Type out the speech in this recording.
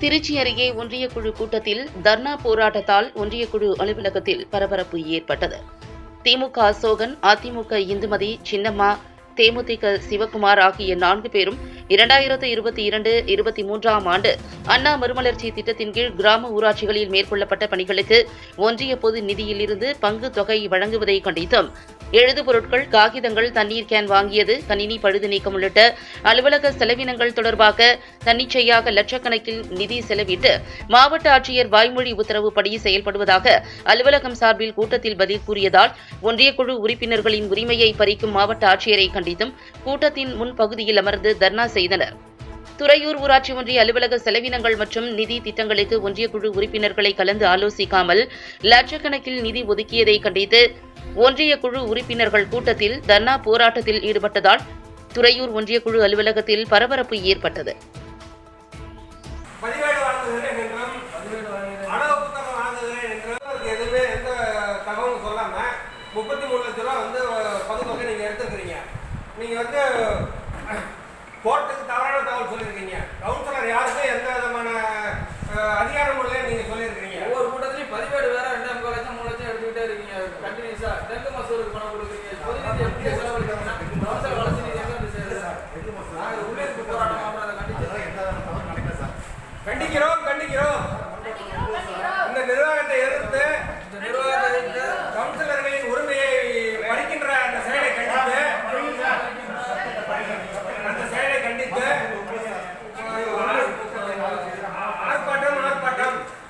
திருச்சி அருகே ஒன்றிய குழு கூட்டத்தில் தர்ணா போராட்டத்தால் ஒன்றிய குழு அலுவலகத்தில் பரபரப்பு ஏற்பட்டது. திமுக அசோகன் அதிமுக இந்துமதி சின்னம்மா தேமுதிக சிவகுமார் ஆகிய நான்கு பேரும் இரண்டாயிரத்து இருபத்தி இரண்டு இருபத்தி மூன்றாம் ஆண்டு அண்ணா மறுமலர்ச்சி திட்டத்தின் கீழ் கிராம ஊராட்சிகளில் மேற்கொள்ளப்பட்ட பணிகளுக்கு ஒன்றிய பொது நிதியிலிருந்து பங்கு தொகை வழங்குவதை கண்டித்தும். எழுது பொருட்கள் காகிதங்கள் தண்ணீர் கேன் வாங்கியது கணினி பழுது நீக்கம் உள்ளிட்ட அலுவலக செலவினங்கள் தொடர்பாக தன்னிச்சையாக லட்சக்கணக்கில் நிதி செலவிட்டு மாவட்ட ஆட்சியர் வாய்மொழி உத்தரவுப்படி செயல்படுவதாக அலுவலகம் சார்பில் கூட்டத்தில் பதில் கூறியதால் ஒன்றிய குழு உறுப்பினர்களின் உரிமையை பறிக்கும் மாவட்ட ஆட்சியரை கண்டித்தும் கூட்டத்தின் முன்பகுதியில் அமர்ந்து தர்ணா செய்தனர். துறையூர் ஊராட்சி ஒன்றிய அலுவலக செலவினங்கள் மற்றும் நிதி திட்டங்களுக்கு ஒன்றிய குழு உறுப்பினர்களை கலந்து ஆலோசிக்காமல் லட்சக்கணக்கில் நிதி ஒதுக்கியதை கண்டித்து ஒன்றிய குழு உறுப்பினர்கள் கூட்டத்தில் தர்ணா போராட்டத்தில் ஈடுபட்டதால் துறையூர் ஒன்றிய குழு அலுவலகத்தில் பரபரப்பு ஏற்பட்டது. முப்பத்தி மூணு லட்ச ரூபா வந்து பங்குத்தொகை நீங்கள் எடுத்துக்கிறீங்க நீங்கள் வந்து கோர்ட்டுக்கு தவறான தகவல் சொல்லியிருக்கீங்க. கவுன்சிலர் யாருக்கும் எந்த விதமான அஹ், அதிகாரமும் இல்லை நீங்க சொல்லியிருக்கீங்க? ஒவ்வொரு கூட்டத்திலையும் பதிவேடு வேற ரெண்டே முக்கால் லட்சம் மூணு லட்சம் எடுத்துக்கிட்டே இருக்கீங்க. கண்டினியூஸா டெங்கு மசூருக்கு பணம் கொடுக்குறீங்க. பொது நிதி எப்படி செலவழிக்கிறீங்கன்னா அவசர வளர்ச்சி நிதி எங்க இருந்து சேருது நாங்கள் உள்ளிருப்பு போராட்டம் அப்புறம் அதை கண்டிச்சு. கண்டிக்கிறோம் கண்டிக்கிறோம். இந்த நிர்வாகத்தை எதிர்த்து இந்த நிர்வாகத்தை எதிர்த்து கவுன்சிலர்களின் உரிமையை பறிக்கின்ற அந்த செயலை கண்டித்து அந்த செயலை கண்டித்து ஆர்ப்பாட்டம் ஆர்ப்பாட்டம் இது கவுன்சிலர் கவுன்சிலர் எந்த ஒரு மீட்டிங் கண்டிக்கிறோம் வகையில் கலெக்டரை தன்னிச்சையான போக்கை கண்டிக்கிறோம் மாவட்ட ஆட்சியர் தனிச்சான போக்கை